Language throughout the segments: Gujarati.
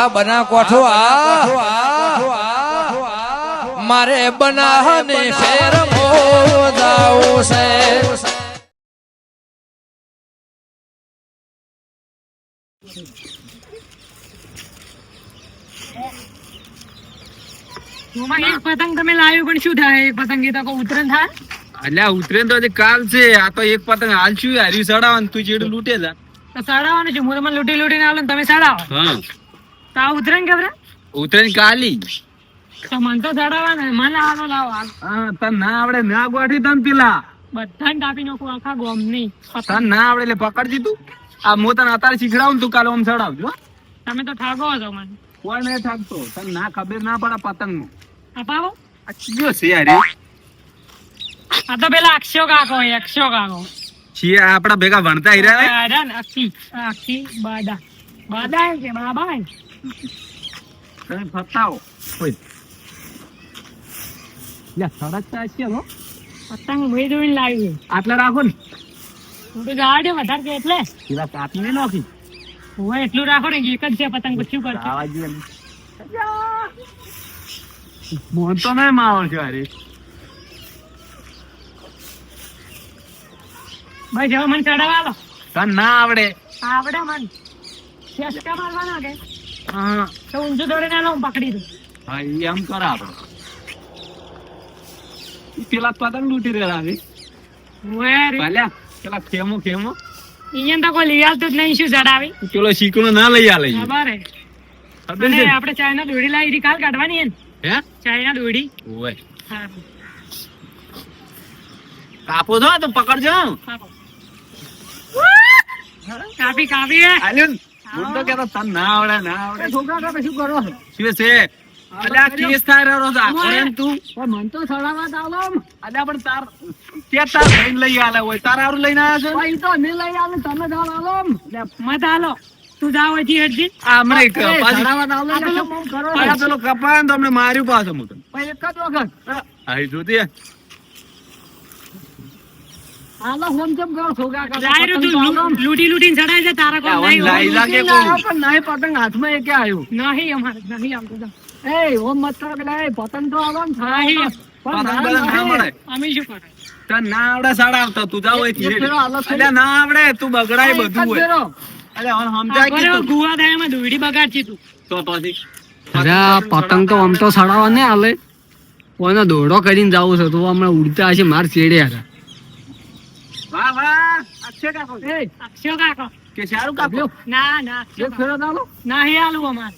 આ બના કોઠો આ. મારે બનાહને શેર મોદાવું છે. પતંગ તમે લાવ્યું પણ શું થાય? એક પતંગ એ તો કોઈ ઉતરણ થાય? એટલે ઉતરેન તો કાલ છે. આ તો એક પતંગ હાલશું હાર્યું સડાવવાનું. તું ચેડું લૂટે જા. તો સડાવવાનું છે. હું તમને લૂટી લૂંટીને આવું ને તમે સડાવો. હા. તો આ ઉતરણ કેવરે ઉતરેન કાલી મને તો સડાવવાનું મને આનો લાવો હાલ. હા તને ના આવડે ના ગોઠી તને પેલા. બધાને કાપી નાખું આખા ગોમની તને ના આવડે એટલે પકડજી તું. આ હું તને અત્યારે શીખડાવું તું કાલે આમ ચડાવજો. તમે તો ઠાગો છો મને. કોઈ નહીં થાકતો. તને ના ખબર ના પડે પતંગનું અપાવો આ છે યાર આ તો પેલા અક્ષયો કાકો હોય અક્ષયો કાકો. છીએ આપડા ભેગા ભણતા હીરા અરે ને અક્ષી અક્ષી બાદા. બાદા કે બાબા તમે ફસાવો કોઈ યા સડકતા છે હો પતંગ મેં જોઈને લાવ્યું આટલા રાખો ને હું તો જવા દે વધારે કે એટલે પેલા કાપી નહીં નાખી હું એટલું રાખો ને એક જ છે પતંગ પછી કરશો આવા જોઈએ મોન તો નહીં માવો છે અરે ભાઈ જવા મને ચડાવવા લો તને ના આવડે આવડે મન ચેસ્કા મારવાના કે હા. તો ઊંચું દોડીને હું પકડી દઉં. હા એમ કર આપણે પેલા પતંગ લૂટી રહ્યા આવી ભલ્યા પેલા ખેમો ખેમો. અહીંયા તો કોઈ લઈ આવતું જ નહીં શું ચડાવી પેલો શીકણો ના લઈ આલે. ખબર અને આપણે ચાઇના દોડી લાવી હતી કાલ કાઢવાની હે હે? ચાઇના દોડી ઓય. કાપો છો તો પકડજો. કાપી કાપી હે. આલ્યો. હું તો કહેતો તને ના આવડે ના આવડે. છોકરા કાપે શું કરો છો? શું છે? અલ્યા કેસ થાય રહ્યો છે આખો તું. મન તો સડાવા જ અલ્યા પણ તાર તે તાર ભાઈને લઈ આલે હોય? તાર હારું લઈને આવ્યા છે ભાઈ તો અમે લઈ આવે તમે જાવ આલો મત આલો. તું જાવ હજી હજી આ હમણાં એક પાછી- આલો આ પેલો- આ પેલો કપાયો ને તો હમણાં માર્યું પાછું હું એક જ વખત. આ ઈ જોતી હે? આલો હોમ જમ કરો? છોકરા કાપે લૂટી લૂટીને ચડાય છે તારા આ કોઈ લાઈ લાગે કોઈ. પણ નહીં પતંગ હાથમાં એકે આવ્યું? નહીં અમારે નહીં આવતું એ ઓમ મત કરો પેલા એ પતંગ તો આવવાનું થાય પતંગ. બતંગ ના મળે. અમે શું કરે? તને ના આવડે સાડા આવતા તું જાવ ના આવડે તું બગડાય બધું હોય. અલ્યા હવે સમજાય કે તું ગુવા થાય એમાં બગાડતી તું. તો પછી? અરે પતંગ તો આમ તો સડાવવા ને હાલે કોઈને દોડો કરીને જવું છે તો હમણાં ઉડતા હશે માર ચેડ્યા હતા વાહ વાહ. અક્ષય કાકો. એ અક્ષય કાકો. કે સારું કાપ્યો ના ના એક ફેરો ચાલો નહીં આલું અમાર.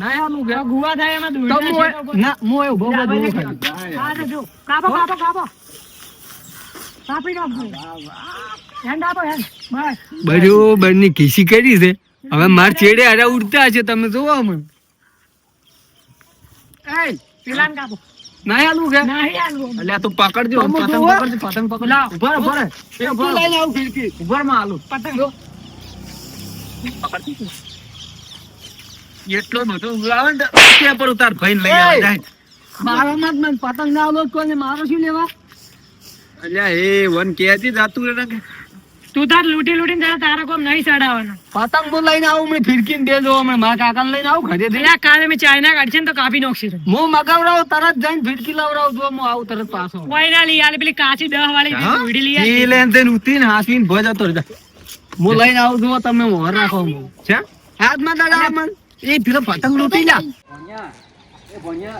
ના આલું જો ગુવા થાય એમાં દોડી ના હું એવું બહુ બધું ખાલી જો કાપો કાપો કાપો. કાપી નાખો હેન્ડ આપો હેન્ડ. બસ બરોબરની ખીસી કરી છે. હવે માર ચેડે હારા ઉડતા હશે તમે જોવો હમણાં એ પેલાને કાપો. ના કે તું પકડજો. પતંગ પકડજો પતંગ પકડ લાવ. ઊભા ઊભા એ ઊભા લઈને આવું ખીડકી ઊભા માં આલું. પતંગ એટલો બધો ને ત્યાં પર ઉતાર લઈ આવે. જાય. મારામાં જ મને પતંગ ના આલો મારો શું લેવા? અલ્યા એ વન ક્યાંથી જાતું રે કે તું તાર લૂટી લૂટીને જરા તારા કોમ નહીં ચડાવવાનો. પતંગ તો લઈને આવું મેં ફિરકીને દેજો અમે મારા કાકાને લઈને આવું ઘરે દે કાલે મેં ચાઇના કાઢશે ને તો કાપી નાખશે હું મગાવડાવું તરત જઈને ફિરકી લાવડાવું જો હું આવું તરત પાછો. કોઈ ના લઈ આલે પેલી કાચી દહ વાળી ઉડી લઈ આલે. લેન તેન ઉતીને હાસીને ભજ હતો રે. હું લઈને આવું છું તમે મોર રાખો હું છે? હાથમાં દાદા મન એ પેલો પતંગ લૂંટી જા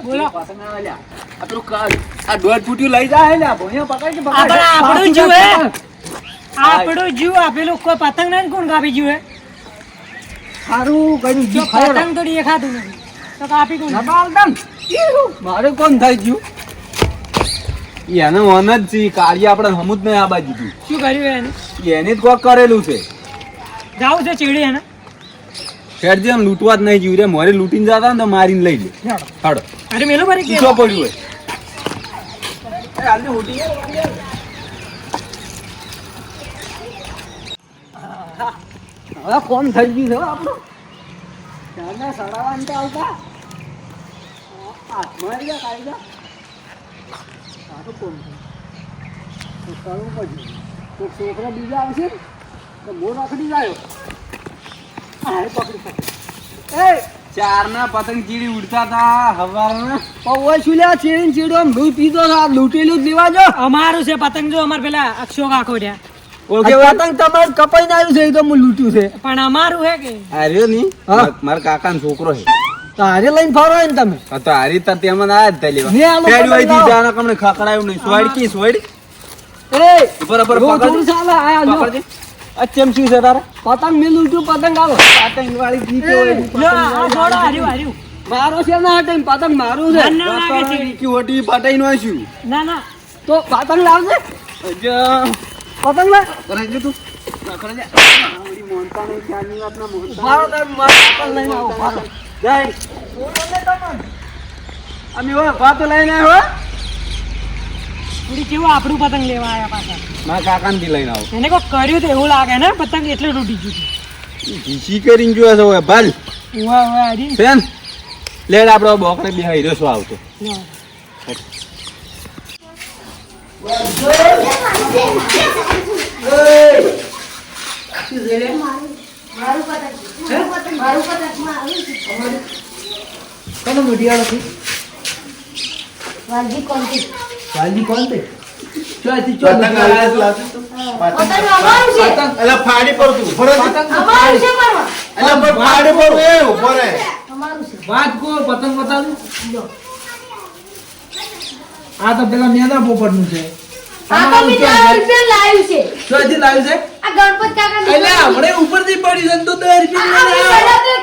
બોલો આ દોઢ ફૂટ્યું લઈ જાય લ્યા. ભણ્યા પકડ કે પકડ આપણું હે આપણું જીવ આપેલું કોઈ પતંગ નહીં કોણ કાપી જીવે હે? સારું જીવ જો પતંગ તો દેખાતું નથી. તો કાપી કોણ? મારે કોણ થઈ ગયું એને વન જ છે કાર્ય આપણે હમું જ નહીં આ બાજુ શું કર્યું એને? એને જ કોક કરેલું છે. જાવું છે ચીડી એને? ખેડજે એમ લૂંટવા જ નહીં જીવ રે મોરે લૂંટીને જતા ને તો મારીને લઈ લે. હાડો. અરે મેલો ભરી ઈસો પડ્યું હોય? હવે કોણ થઈ ગયું છે હો આપણું? ત્યારના સડાવાને તો આવતા. હાથમાં રહ્યા કાયદા. સારું છે? તો કરવું પડશે. તો છોકરા બીજા આવશે તો મોર રાખડી લાયો. હા એ પકડી પકડી ચારના પતંગ ચીડી ઉડતા હતા હવારના. પૌવા શું લે ચીડીને ચીડો આમ દૂધ પીધો લૂંટેલું જ લેવા જો અમારું છે પતંગ જો અમાર પેલા અક્ષો કાકો રહ્યા. ઓકે પતંગ તમારે કપાઈને આવ્યું છે એ તો હું લૂંટ્યું છે. પણ અમારું હે કે? આર્યો ની. મારા કાકાનો છોકરો છે. તારે લઈને ફરો ને તમે? તો હારી તા તેમાં ના જ લેવા ને હોય પતંગ જાના કમને ખકડાયું નહીં. સોડ કી સોડ એ બરાબર રોજ ચાલે આ જો. પકડજે. શું છે તારે? પતંગ મેં લૂંટ્યું પતંગ આવો. પતંગ વાળી જીતે હોય એની લ્યો, પતંગ આ છોડો હાર્યું હાર્યું. મારો છે ના પતંગ મારું છે. ના, ના, લાગે છે. પટાઈ નો આશું ના ના. તો પતંગ લાવજે. અજા. પતંગ લાવ કરાઈ ના કેવું આપણું પતંગ લેવા આવ્યા પાછા? મારા કાકાને થી લઈને આવો. એને કોઈ કર્યું તો એવું લાગે ને? પતંગ એટલે તૂટી ગયું ઘીસી કરીને જોયો છે હવે ભાલ. વાહ વાહ લેડ આપણો બોકડે બે હીરો શું આવતો. કોનો મીડિયાનો છે વાલજી કોણથી? વાલજી કોણ તે ચોથી પતંગ આયા છે. પતંગ અમારું છે. એટલે ફાડી પર તું ઊભો રહે છે. અમારું છે મારવા. એટલે ફાડી પર એ ઊભો રહે. અમારું છે. વાત કો પતંગ બતાવું આ તો પેલા મેદા પોપટનું છે. આ તો મેં રૂપિયા લાવ્યું છે. ચોથી લાવ્યું છે? આ ગણપત કાકાનું એટલે આપણે ઉપરથી પડી છે તો રૂપિયા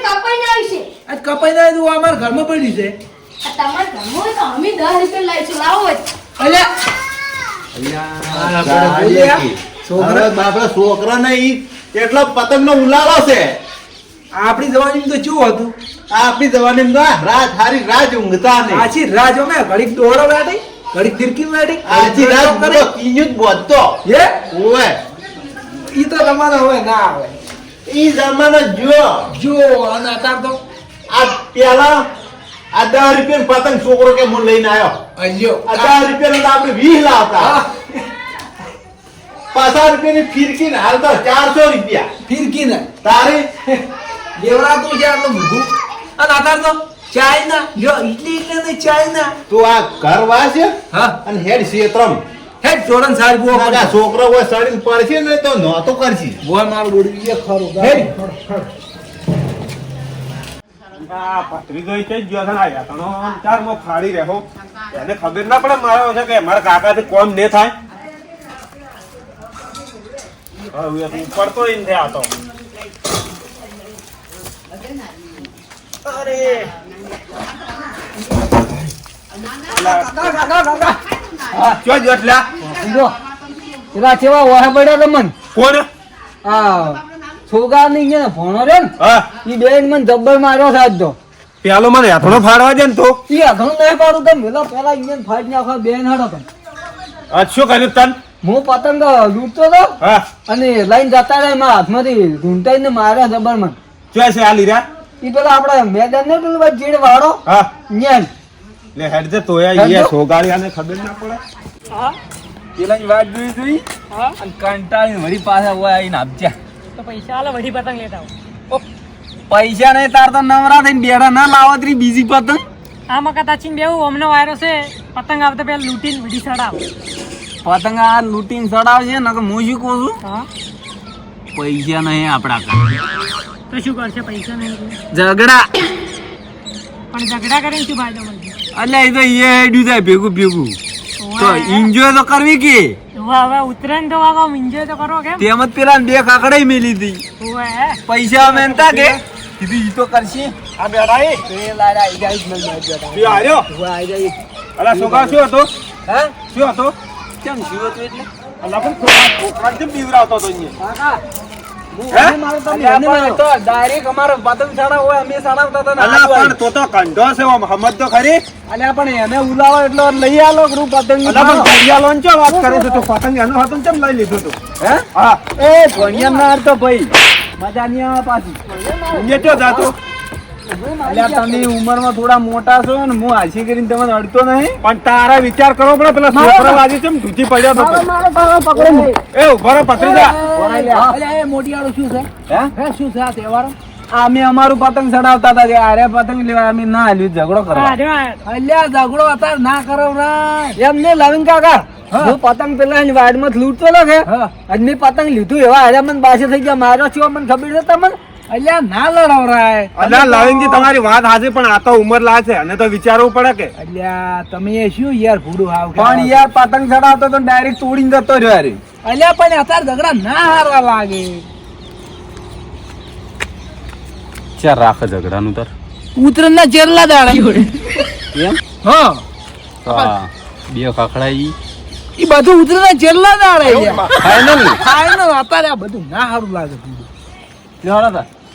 કપાઈને આવ્યું છે. આજ કપાઈ જાય તો અમારા ઘરમાં પડ્યું છે. આ તમારા ઘરમાં હોય તો અમે દસ રૂપિયા લાવીશું. લાવો એટલે છોકરા ને એટલો પતંગ નો ઉલાળો છે. આપણી જવાની તો શું હતું? આપડી આપણી જવાની ના રાત હારી રાજ ઊંઘતા નહીં. પાછી રાજ અમે ઘડીક દોડો બેઠી. ઘડીક ફિરકી બેઠી આજી રાત કીഞ്ഞું જ બોધતો હે ઓવે ઈ તો તમારે હવે ના આવે ઈ જમાનો જો જો અને અત્યારે તો આ પેલા આ દસ રૂપિયા પતંગ છોકરો કે હું લઈને આવ્યો અલ્યો આ દસ રૂપિયા તો આપણે વીસ લાવતા હા, પચાસ રૂપિયાની ફિરકી ને હાલ તો ચારસો રૂપિયા ફિરકી ને તારી દેવરાતું છે આટલું મોંઘું અને આધાર તો ચાઇના જો ઇટલી ઇટલી ને ચાઇના તો આ ઘરવા છે? હા. અને હેડ ક્ષેત્રમ હેડ જોડન સાહેબ બો આ છોકરો કોઈ સડીને પડશે ને તો નહોતો કરશી. બોય મારું બોડી એ ખરું. હેડ. આ ભત્રીજો ઈ કઈ ગયો છે ને આ ચાર મો ફાડી રહ્યો. એને ખબર ના પડે મારો છે કે મારા કાકાથી કોમ ને થાય. હવે ઉપર તો ઈ થયા તો. અરે પેલા કેવા વાહ પડ્યા તમન કોણ? આ છોકરા ની ને ભણો રે ને હા બેન મને જબ્બર માર્યો તો પેલો મને યાતનો ફાડવા દે ને તો. નહીં પાડું તમે પેલા પેલા ઇન્જન ફાડી નાખવા બેન હડો તમે અચ્છો કર્યું તન? હું. પતંગ લૂંટતો હતો હા અને લઈને જતા રહ્યા મારા હાથમાંથી ઢૂંઢાઈને માર્યા જબર મને. ક્યાં છે આ લીરા? ઈ પેલા આપડે મેદાન ને પેલું ભાઈ જીડ વાળો હા. ન્યાન. લે હેડ જે તોયા ઈ જો. ખબર ના પડે. હા. પેલાની વાત જોઈ જોઈ હા. અને કંટાળીને વળી પાછા હોય આવીને આપજા તો પૈસા આલે વળી પતંગ લેતા આવો. પૈસા નહીં તાર તો નવરા થઈને બેડા ના લાવતરી બીજી પતંગ? આમાં કદાચ બેવું અમને વાયરો છે. પતંગ આવતા પેલા લૂંટીને વળી ચડાવ પતંગ આ લૂંટીને ચડાવશે ને હું શું કહું છું? હા. પૈસા નહીં આપણા. તો શું કરશે? પૈસા નહીં ઝઘડા. પણ ઝઘડા કરીને શું ફાયદો મળશે? એટલે એ તો એ હેડ્યું થાય ભેગું ભેગું. તો ઓવે. એન્જોય તો કરવી કે? હવે હવે તો આવો એન્જોય તો કરો કેમ? તેમ જ પેલા બે કાકડાઈ મેલી હતી. ઓવે. પૈસા અમે તા કે ઈ તો કરશે. આ એ લાડા આઈ જાય આઈ જાય. અલા છોકરા શું હતો? હે? શું હતો? કેમ શું એટલે? અલા પણ છોકરા છોકરા કેમ બીવરાવતો હતો અહીંયા? કાકા, મજા નહીં આવે પાછી. અલ્યા તમે ઉંમરમાં થોડા મોટા છો ને હું હાસી કરીને તમને અડતો નહીં. પણ તારા વિચાર કરો પડે પેલા છોકરો વાજી છે ઢૂંચી પડ્યો તો એ ઊભો પથરી જા. અલ્યા એ મોટિયાળું શું છે? હે? હે શું છે આ તહેવાર? અમે અમારું પતંગ ચડાવતા હતા કે આરે પતંગ લેવા અમે ના હાલ્યું ઝઘડો કરો. અલ્યા ઝઘડો અત્યારે ના કરો એમ ને લવિંગ કાકા હું. પતંગ પેલા એની વાડમાં જ લૂંટતો હતો કે આજ મેં પતંગ લીધું એવા હારે મને બાસે થઈ ગયા. મારો છો મને ખબર છે તમને? અલ્યા ના લડાવરાય. અલ્યા લવિંગજી તમારી વાત હાજર પણ આ તો ઉંમર લાગે છે અને તો વિચારવું પડે કે. અલ્યા તમે એ શું યાર ભૂડું હાવ પણ યાર પતંગ ચડાવતો તો ડાયરેક્ટ તોડીને જતો રહ્યો અરે અલ્યા પણ અત્યારે ઝઘડા ના હારવા લાગે. ચાર રાખે ઝઘડાનું તાર? ઉતરણ ના જેરલા દાડા એમ? હા. હા બે ખાખડાઈ એ બધું ઉતરણ ના જેરલા દાડા ફાઈનલ ફાઈનલ અત્યારે આ બધું ના હારું લાગે. ભૂડું લેવાડા તા